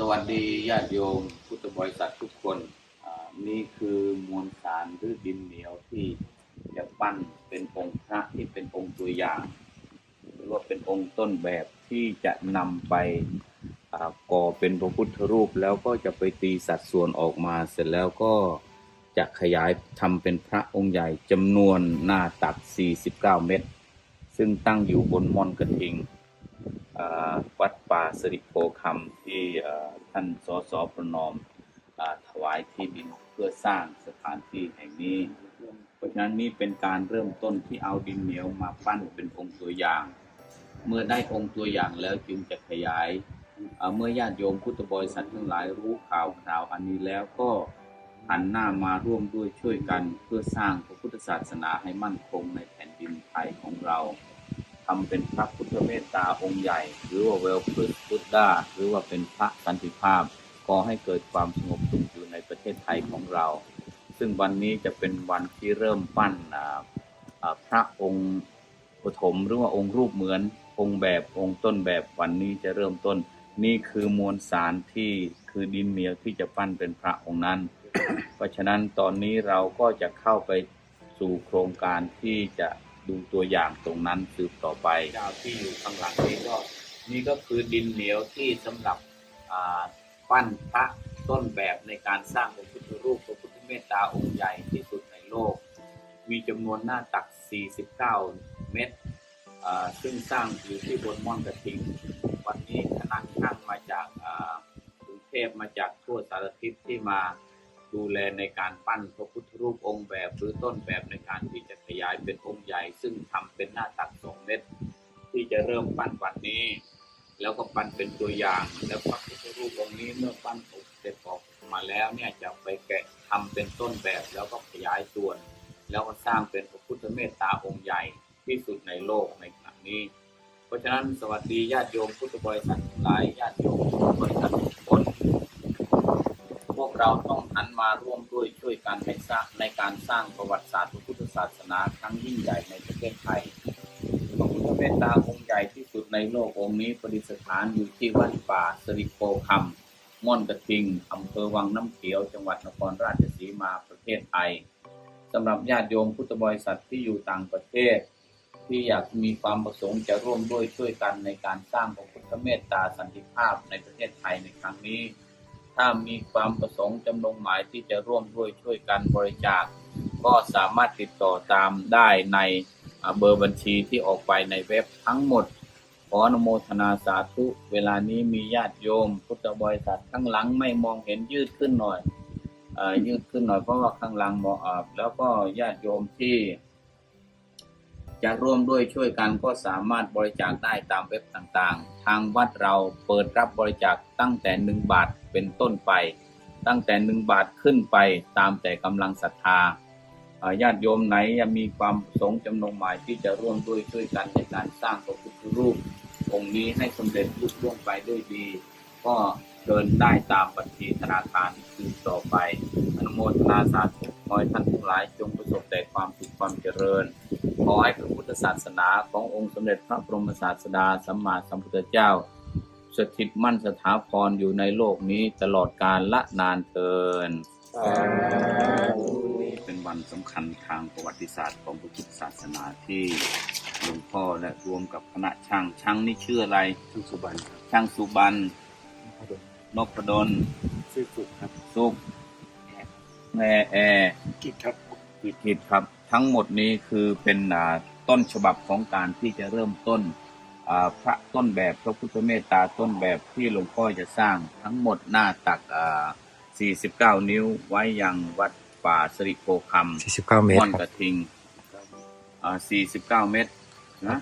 สวัสดีญาติโยมพุทธบริษัททุกคนนี่คือมวลสารหรือดินเหนียวที่จะปั้นเป็นองค์พระที่เป็นองค์ตัวอย่างหรือว่าเป็นองค์ต้นแบบที่จะนำไปก่อเป็นพระพุทธรูปแล้วก็จะไปตีสัดส่วนออกมาเสร็จแล้วก็จะขยายทำเป็นพระองค์ใหญ่จำนวนหน้าตัก 49 เมตร ซึ่งตั้งอยู่บนม่อนกระทิง วัดป่าสิริโพคำที่ท่านสสประนอมถวายที่ดินเพื่อสร้างสถานที่แห่งนี้ เพราะฉะนั้นนี่เป็นการเริ่มต้นที่เอาดินเหนียวมาปั้นเป็นองค์ตัวอย่าง เมื่อได้องค์ตัวอย่างแล้วจึงจะขยาย เมื่อญาติโยมพุทธบริษัททั้งหลายรู้ข่าวคราวอันนี้แล้วก็หันหน้ามาร่วมด้วยช่วยกันเพื่อสร้างพระพุทธศาสนาให้มั่นคงในแผ่นดินไทยของเรา ทำเป็นพระพุทธเมตตาองค์ใหญ่ หรือว่าเวลพุทธพุทธาหรือว่าเป็นพระสันติภาพขอให้เกิดความสงบสุขอยู่ในประเทศไทยของเรา ซึ่งวันนี้จะเป็นวันที่เริ่มปั้นพระองค์ปฐมหรือว่าองค์รูปเหมือนองค์แบบองค์ต้นแบบวันนี้จะเริ่มต้น นี่คือมวลสารที่คือดินเหนียวที่จะปั้นเป็นพระองค์นั้น เพราะฉะนั้นตอนนี้เราก็จะเข้าไปสู่โครงการที่จะ ดูตัวอย่างตรงนั้นสืบต่อไปดาวที่อยู่ข้างหลังนี้ก็นี่ก็คือดินเหนียวที่สำหรับปั้นพระต้นแบบในการสร้างพระพุทธรูปพระพุทธเมตตาองค์ใหญ่ที่สุดในโลก มีจำนวนหน้าตัก 49 เมตร ซึ่งสร้างอยู่ที่บนม่อนกระทิงวันนี้คณะช่างมาจากกรุงเทพมาจากทั่วสารทิศที่มา ดูแลในการปั้นพระพุทธรูปองค์แบบหรือต้นแบบในการที่จะขยายเป็นองค์ใหญ่ ซึ่งทำเป็นหน้าตักสองเมตร ที่จะเริ่มปั้นวันนี้ แล้วก็ปั้นเป็นตัวอย่าง แล้วพระพุทธรูปองค์นี้เมื่อปั้นเสร็จออกมาแล้วเนี่ยจะไปแกะทำเป็นต้นแบบแล้วก็ขยายส่วน แล้วก็สร้างเป็นพระพุทธเมตตาองค์ใหญ่ที่สุดในโลกในครั้งนี้ เพราะฉะนั้นสวัสดีญาติโยมพุทธบริษัททั้งหลายญาติโยมพุทธบริษัททุกคน พวกเราต้อง วยช่วยกันในสร้างในการสร้างประวัติศาสตร์พระพุทธศาสนาครั้งยิ่งใหญ่ในประเทศไทยพระพุทธเมตตาองค์ใหญ่ที่สุดในโลกองค์นี้ประดิษฐานอยู่ที่วัดป่าสริโพคำม่อนกระทิงอำเภอวังน้ำเขียว จังหวัดนครราชสีมาประเทศไทยสำหรับญาติโยมพุทธบริษัทที่อยู่ต่างประเทศ ที่อยากมีความประสงค์จะร่วมด้วยช่วยกันในการสร้างพระพุทธเมตตาสันติภาพในประเทศไทยในครั้งนี้ ถ้ามีความประสงค์จำนงหมายที่จะร่วมด้วยช่วยกันบริจาค ก็สามารถติดต่อตามได้ในเบอร์บัญชีที่ออกไปในเว็บทั้งหมด ขออนุโมทนาสาธุ เวลานี้มีญาติโยม พุทธบริษัทข้างหลังไม่มองเห็นยืดขึ้นหน่อยอยืดขึ้นหน่อยเพราะว่าข้างหลังมองอ่าแล้วก็ญาติโยมที่ จะร่วมด้วยช่วยกันก็สามารถบริจาคได้ตามเว็บต่างๆ ทางวัดเราเปิดรับบริจาคตั้งแต่หนึ่งบาทเป็นต้นไป ตั้งแต่หนึ่งบาทขึ้นไปตามแต่กำลังศรัทธาญาติโยมไหนยังมีความประสงค์จำนงหมายที่จะร่วมด้วยช่วยกันในการสร้างพระพุทธรูป องค์นี้ให้สำเร็จลุล่วงไปด้วยดี ก็เดินได้ตามบัญชีธนาคารคือต่อไป อนุโมทนาสาธุขอให้ท่านทั้งหลายจงประสบแต่ความสุขความเจริญ ขอให้พระพุทธศาสนาขององค์สมเด็จพระบรมศาสดาสัมมาสัมพุทธเจ้า สถิตมั่นสถาพรอยู่ในโลกนี้ตลอดกาลละนานเทินเป็นวันสำคัญทางประวัติศาสตร์ของพระพุทธศาสนาที่หลวงพ่อและรวมกับคณะช่างช่างนี่ชื่ออะไรชื่อสุบันครับช่างสุบันนพดลชื่อสุครับสุขแอแอกิจครับผิดผิดครับ ทั้งหมดนี้คือเป็นอ่าต้นฉบับของการที่จะเริ่มต้นอ่าพระต้นแบบพระพุทธเมตตาต้นแบบที่หลวงพ่อจะสร้างทั้งหมดหน้าตักอ่า49 นิ้วไว้ยังวัดป่าสริโพคำ49เมตรม่อนคกรับระทิงอ่า49 เมตรนะ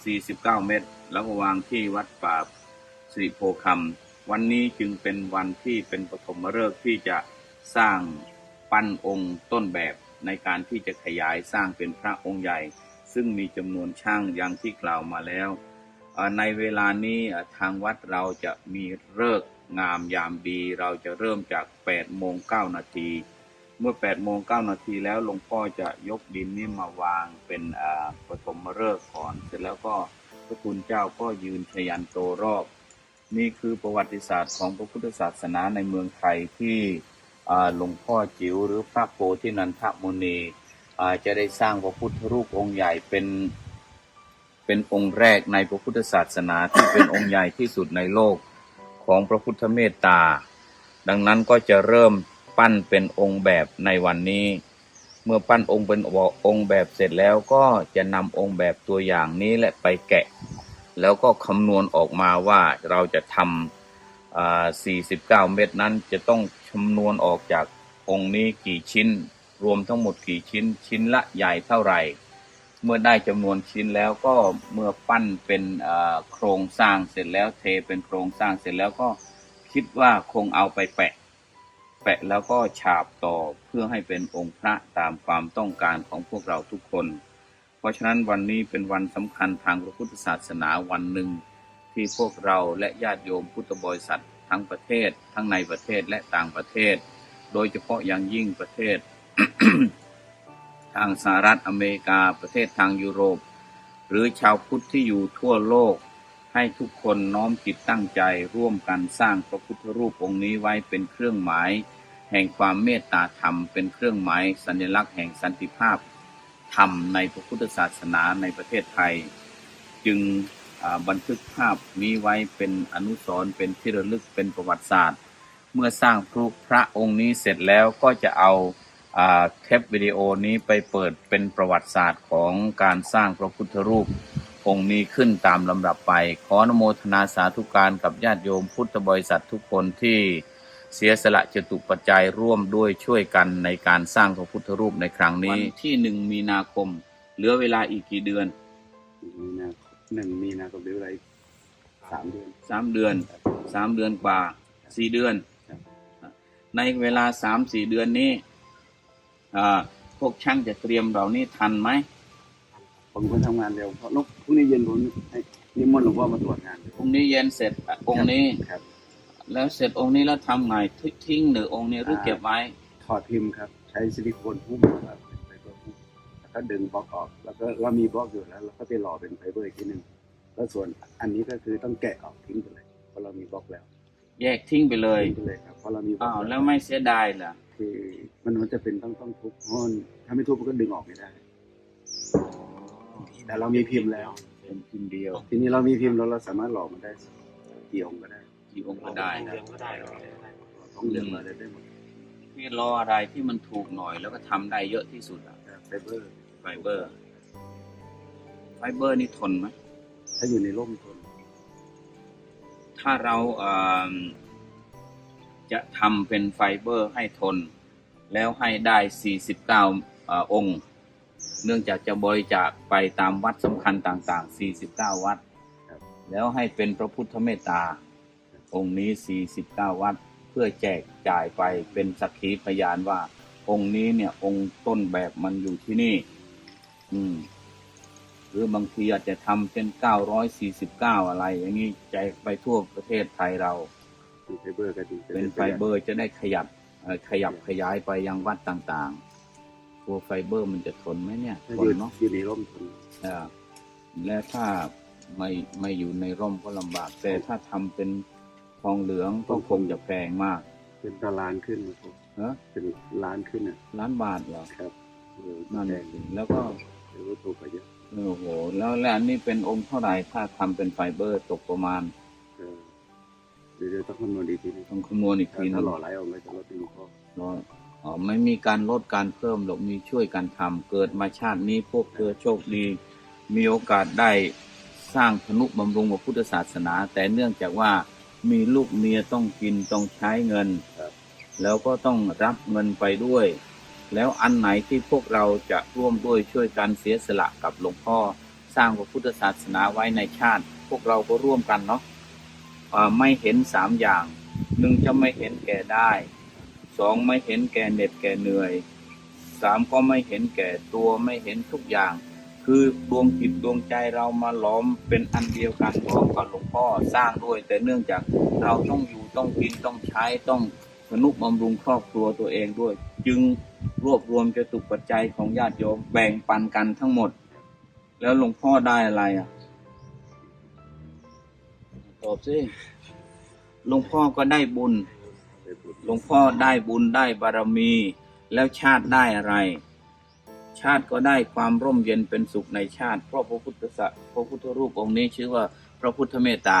49 เมตร แล้วก็วางที่วัดป่าสิริโพคำวันนี้จึงเป็นวันที่เป็นปฐมฤกษ์ที่จะสร้างปั้นองค์ต้นแบบ ในการที่จะขยายสร้างเป็นพระองค์ใหญ่ ซึ่งมีจำนวนช่างอย่างที่กล่าวมาแล้ว ในเวลานี้ทางวัดเราจะมีเลิกงามยามดี เราจะเริ่มจาก8โมง9นาทีเมื่อ8โมง9นาทีแล้วหลวงพ่อจะยกดินนี่มาวางเป็นปฐมฤกษ์ก่อน เสร็จแล้วก็พระคุณเจ้าก็ยืนชยันโตรอบ นี่คือประวัติศาสตร์ของพระพุทธศาสนาในเมืองไทยที่ หลวงพ่อจิ๋วหรือพระโพธินันทมุนีจะได้สร้างพระพุทธรูปองค์ใหญ่เป็นเป็นองค์แรกในพระพุทธศาสนาที่เป็นองค์ใหญ่ที่สุดในโลกของพระพุทธเมตตา ดังนั้นก็จะเริ่มปั้นเป็นองค์แบบในวันนี้ เมื่อปั้นองค์เป็นองค์แบบเสร็จแล้วก็จะนำองค์แบบตัวอย่างนี้แหละไปแกะ แล้วก็คำนวณออกมาว่าเราจะทำ 49 เม็ดนั้นจะต้องคำนวณออกจากองค์นี้กี่ชิ้น รวมทั้งหมดกี่ชิ้น ชิ้นละใหญ่เท่าไหร่ เมื่อได้จำนวนชิ้นแล้วก็เมื่อปั้นเป็นโครงสร้างเสร็จแล้วเทเป็นโครงสร้างเสร็จแล้วก็คิดว่าคงเอาไปแปะ แปะแล้วก็ฉาบต่อเพื่อให้เป็นองค์พระตามความต้องการของพวกเราทุกคน เพราะฉะนั้นวันนี้เป็นวันสำคัญทางพระพุทธศาสนาวันหนึ่ง ที่พวกเราและญาติโยมพุทธบริษัททั้งประเทศ ทั้งในประเทศและต่างประเทศ โดยเฉพาะอย่างยิ่งประเทศ ทางสหรัฐอเมริกาประเทศทางยุโรป หรือชาวพุทธที่อยู่ทั่วโลก ให้ทุกคนน้อมจิตตั้งใจร่วมกันสร้างพระพุทธรูปองค์นี้ไว้เป็นเครื่องหมาย แห่งความเมตตาธรรมเป็นเครื่องหมายสัญลักษณ์แห่งสันติภาพธรรมในพระพุทธศาสนาในประเทศไทย จึง บันทึกภาพนี้ไว้เป็นอนุสรณ์เป็นที่ระลึกเป็นประวัติศาสตร์ เมื่อสร้างพระพระองค์นี้เสร็จแล้วก็จะเอาเทปวิดีโอนี้ไปเปิดเป็นประวัติศาสตร์ของการสร้างพระพุทธรูป องค์นี้ขึ้นตามลำดับไป ขออนโมทนาสาธุการกับญาติโยมพุทธบริษัททุกคนที่เสียสละจตุปัจจัยร่วมด้วยช่วยกันในการสร้างพระพุทธรูปในครั้งนี้วันที่หนึ่งมีนาคม เหลือเวลาอีกกี่เดือนมีนา หนึ่งมีนาคมหรืออะไรสามเดือน สามเดือนสามเดือนกว่าสี่เดือน ครับ ในเวลาสามสี่เดือนนี้อ่าพวกช่างจะเตรียมเรานี่ทันไหมผมคนทำงานเร็วเพราะนกพรุ่งนี้เย็นผมให้นิมนต์หลวงพ่อมาตรวจงานพรุ่งนี้เย็นเสร็จอะองค์นี้ ครับ แล้วเสร็จองค์นี้แล้วทำไงทิ้งทิ้งหรือองค์นี้หรือเก็บไว้ ถอดพิมพ์ครับ ใช้ซิลิโคนหุ้มครับ แล้วก็ดึงบล็อกออก แล้วก็เรามีบล็อกอยู่แล้วเราก็ไปหล่อเป็นไฟเบอร์อีกทีหนึ่งแล้วส่วนอันนี้ก็คือต้องแกะออกทิ้งไปเลยเพราะเรามีบล็อกแล้วแยกทิ้งไปเลยทิ้งไปเลยครับเพราะเรามีบล็ออ้ากวแล้วไม่เสียดายเหรอคือมันมันจะเป็นต้องต้องทุบเพราะมันถ้าไม่ทุบมันก็ดึงออกไม่ได้ แต่เรามีพิมพ์แล้ว เป็นพิมพ์เดียวทีนี้เรามีพิมพ์แล้วเราสามารถหล่อมันได้กี่องค์ก็ได้กี่องค์ก็ได้ต้องเลือกมาได้ได้หมดพี่รออะไรที่มันถูกหน่อยแล้วก็ทำได้เยอะที่สุดอะ ไฟเบอร์ ไฟเบอร์ ไฟเบอร์นี่ทนไหมถ้าอยู่ในร่มทน ถ้าเราเอ่อจะทำเป็นไฟเบอร์ให้ทน แล้วให้ได้ 49เอ่อองค์ เนื่องจากจะบริจาคไปตามวัดสำคัญต่าง ๆ 49 วัด แล้วให้เป็นพระพุทธเมตตา องค์นี้ 49 วัด เพื่อแจกจ่ายไปเป็นสักขีพยานว่าองค์นี้เนี่ยองค์ต้นแบบมันอยู่ที่นี่ อืม หรือบางทีอาจจะทำเป็น949อะไร อย่างนี้แจกไปทั่วประเทศไทยเรา เป็นไฟเบอร์ก็ดีเป็นไฟเบอร์จะได้ขยับเอ่อขยับขยายไปยังวัดต่างๆตัวไฟเบอร์มันจะทนไหมเนี่ยถ้าทอนยู่เนาะอยู่ในร่มทนอ่าและถ้าไม่ไม่อยู่ในร่มก็ลำบาก แต่ถ้าทำเป็นทองเหลืองก็คงจะแพงมากเป็นตารางขึ้นนะครับเนอะเป็นล้านขึ้นอะ ล้านบาทเหรอครับเออนั่นแพน่ะงสิแล้วก็ หรือว่าถูกกว่าเยอะโอ้โห แล้วแล้วอันนี้เป็นองค์เท่าไหร่ถ้าทำเป็นไฟเบอร์ตกประมาณเออเดี๋ยวเดี๋ยวต้องคำนวณดีทีนึงต้องคำนวณอีกทีหนึถ้างหล่อหลายองค์ก็จะลดเป็นข้อร้อยอ๋อไม่มีการลดการเพิ่มหรอกมีช่วยกันทำเกิดมาชาตินี้พวกเธอโชคดี มีโอกาสได้สร้างธนุบำรุงพระพุทธศาสนา แต่เนื่องจากว่ามีลูกเมียต้องกินต้องใช้เงินครับแล้วก็ต้องรับเงินไปด้วย แล้วอันไหนที่พวกเราจะร่วมด้วยช่วยกันเสียสละกับหลวงพ่อ สร้างพระพุทธศาสนาไว้ในชาติ พวกเราก็ร่วมกันเนาะไม่เห็นสามอย่างหนึ่งจะไม่เห็นแก่ได้สองไม่เห็นแก่เหน็ดแก่เหนื่อยสามก็ไม่เห็นแก่ตัวไม่เห็นทุกอย่าง คือดวงจิตดวงใจเรามาล้อมเป็นอันเดียวกันร่วมกับหลวงพ่อสร้างด้วย แต่เนื่องจากเราต้องอยู่ต้องกินต้องใช้ต้องสนุบำรุงครอบครัวตัวเองด้วย จึง รวบรวมจตุปัจจัยของญาติโยมแบ่งปันกันทั้งหมด แล้วหลวงพ่อได้อะไรอะ ตอบสิหลวงพ่อก็ได้บุญ หลวงพ่อได้บุญได้บารมี แล้วชาติได้อะไร ชาติก็ได้ความร่มเย็นเป็นสุขในชาติ เพราะพระพุทธสะพระพุทธรูปองค์นี้ชื่อว่าพระพุทธเมตตา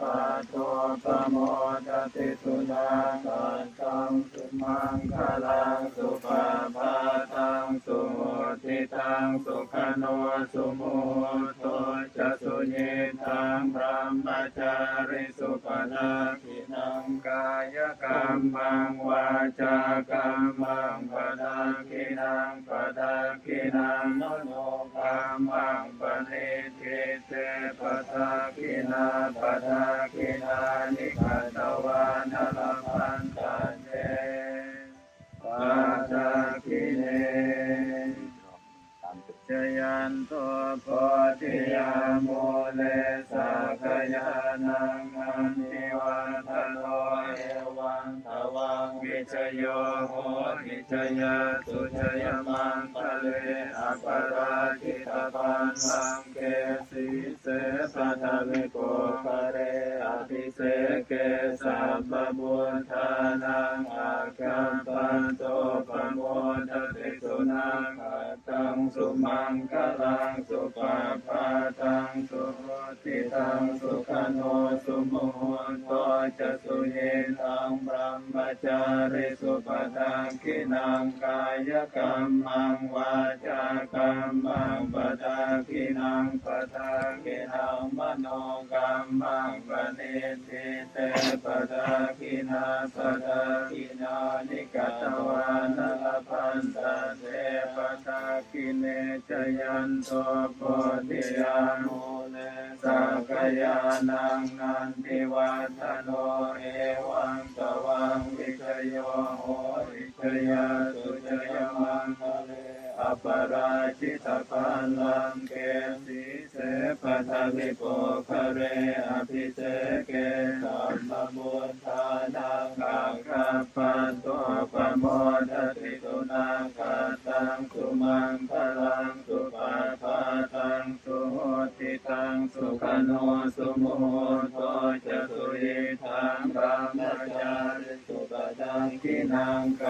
ปราชิตปันลังเกสิเสปทวิโภคะเลอภิเทเกสัพพพุทธานังอาคัปปะโตปะโมจติสุนาตัสสังสุมังคลังสุปาปัต สุโมทิตังสุขโนสุโมโตจะสุญิตังพระมจาริสุปนาคินังกายกรรมังวาจากรรมังปดาคินังปดาคินังมโนกรรมังปณิทิเตปทาคินาปทาคินานิคัตวานล โหวิจยาสุจยมังคะเลอปราชิตปันลังเกสิเสปะทะวิโกคะเรอภิเสเกสัพพบุญทานังอาคัมปันโตปะโมทติสุนังอัตตังสุมังคลังสุปาปาตังสุโหติตังสุขโนสุโมโต จสุเยตังบรมจาริสุปทังคินังกายกรรมังวาจากรรมังปทาคินังปทาคินังมโนกรรมังปณิทิเตปทาคินาปทาคินานิกตวานลพันตเตปทาคิเนจยันโตโพธิยาโนเล ยานังนันติวัตโนเอวังตวังวิจโยโหติจยาสุจย ปราชิตปันลังเกสีเสปทาวิโปคเรอภิเสเกสัมมบุทธานังกังคัปปันโตปโมทติตุนาคาตังสุมังคลังสุปาปาตังสุโหติตังสุขโนสุโมโตจะสุยิทังระมจาริสุปดังกินังกายก